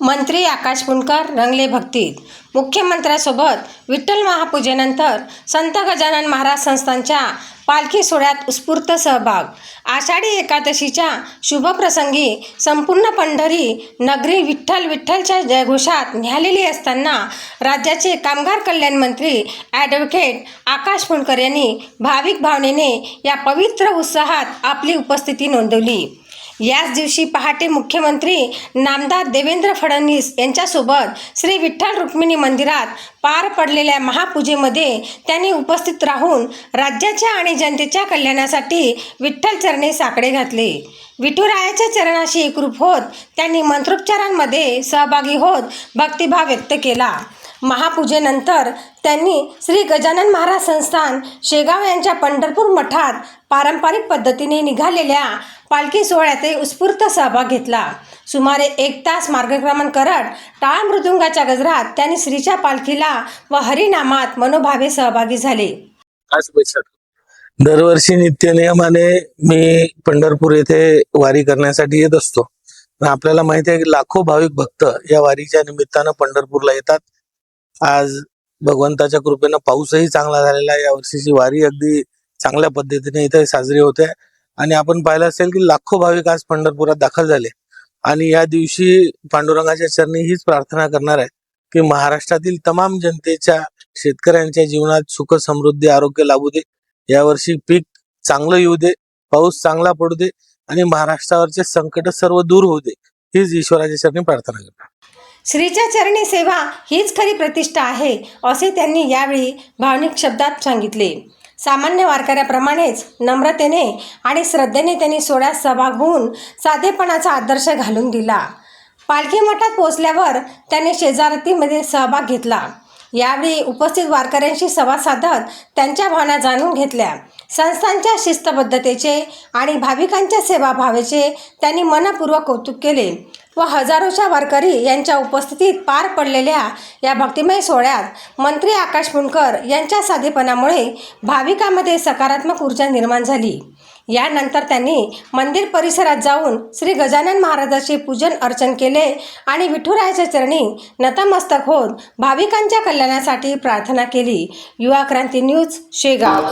मंत्री आकाश पुणकर रंगले भक्तीत मुख्यमंत्र्यासोबत विठ्ठल महापूजेनंतर संत गजानन महाराज संस्थांच्या पालखी सोहळ्यात उत्स्फूर्त सहभाग. आषाढी एकादशीच्या शुभप्रसंगी संपूर्ण पंढरी नगरी विठ्ठल विठ्ठलच्या जयघोषात न्यालेली असताना राज्याचे कामगार कल्याण मंत्री ॲडव्होकेट आकाश फुंडकर यांनी भाविक भावनेने या पवित्र उत्साहात आपली उपस्थिती नोंदवली. याच दिवशी पहाटे मुख्यमंत्री नामदार देवेंद्र फडणवीस यांच्यासोबत श्री विठ्ठल रुक्मिणी मंदिरात पार पडलेल्या महापूजेमध्ये त्यांनी उपस्थित राहून राज्याच्या आणि जनतेच्या कल्याणासाठी विठ्ठल चरणे साकडे घातले. विठुरायाच्या चरणाशी एकरूप होत त्यांनी मंत्रोपचारांमध्ये सहभागी होत भक्तिभाव व्यक्त केला. महापूजेनंतर त्यांनी श्री गजानन महाराज संस्थान शेगाव यांच्या पंढरपूर मठात पारंपरिक पद्धतीने निघालेल्या पालखी सोहळ्यातही उत्स्फूर्त सहभाग घेतला. सुमारे एक तास मार्गक्रमण करत टाळ मृदुंगाच्या गजरात त्यांनी श्रीच्या पालखीला व हरिनामात मनोभावे सहभागी झाले. दरवर्षी नित्य नियमाने मी पंढरपूर येथे वारी करण्यासाठी येत असतो. आपल्याला माहिती आहे की लाखो भाविक भक्त या वारीच्या निमित्तानं पंढरपूरला येतात. आज भगवंताच्या कृपेनं पाऊसही चांगला झालेला आहे. या वर्षीची वारी अगदी चांगल्या पद्धतीने इथे साजरी होते. आणि आपण पाहिलं असेल की लाखो भाविक आज पंढरपुरात दाखल झाले. आणि या दिवशी पांडुरंगाच्या चरणी हीच प्रार्थना करणार आहे की महाराष्ट्रातील तमाम जनतेच्या शेतकऱ्यांच्या जीवनात सुख समृद्धी आरोग्य लाभू दे. यावर्षी पीक चांगलं येऊ दे पाऊस चांगला पडू दे आणि महाराष्ट्रावरचे संकट सर्व दूर होऊ दे. हीच ईश्वराच्या चरणी प्रार्थना करणार. श्रीच्या चरणी सेवा हीच खरी प्रतिष्ठा आहे असे त्यांनी यावेळी भावनिक शब्दात सांगितले. सामान्य वारकऱ्याप्रमाणेच नम्रतेने आणि श्रद्धेने त्यांनी सोहळ्यात सहभाग होऊन साधेपणाचा आदर्श घालून दिला. पालखी मठात पोहोचल्यावर त्यांनी शेजारतीमध्ये सहभाग घेतला. यावेळी उपस्थित वारकऱ्यांशी संवाद साधत त्यांच्या भावना जाणून घेतल्या. संस्थांच्या शिस्तबद्धतेचे आणि भाविकांच्या सेवाभावेचे त्यांनी मनपूर्वक कौतुक केले व हजारोच्या वारकरी यांच्या उपस्थितीत पार पडलेल्या या भक्तिमय सोहळ्यात मंत्री आकाश पुणकर यांच्या साधेपणामुळे भाविकांमध्ये सकारात्मक ऊर्जा निर्माण झाली. यानंतर त्यांनी मंदिर परिसरात जाऊन श्री गजानन महाराजाचे पूजन अर्चन केले आणि विठुरायाच्या चरणी नतमस्तक होत भाविकांच्या कल्याणासाठी प्रार्थना केली. युवा क्रांती न्यूज शेगाव.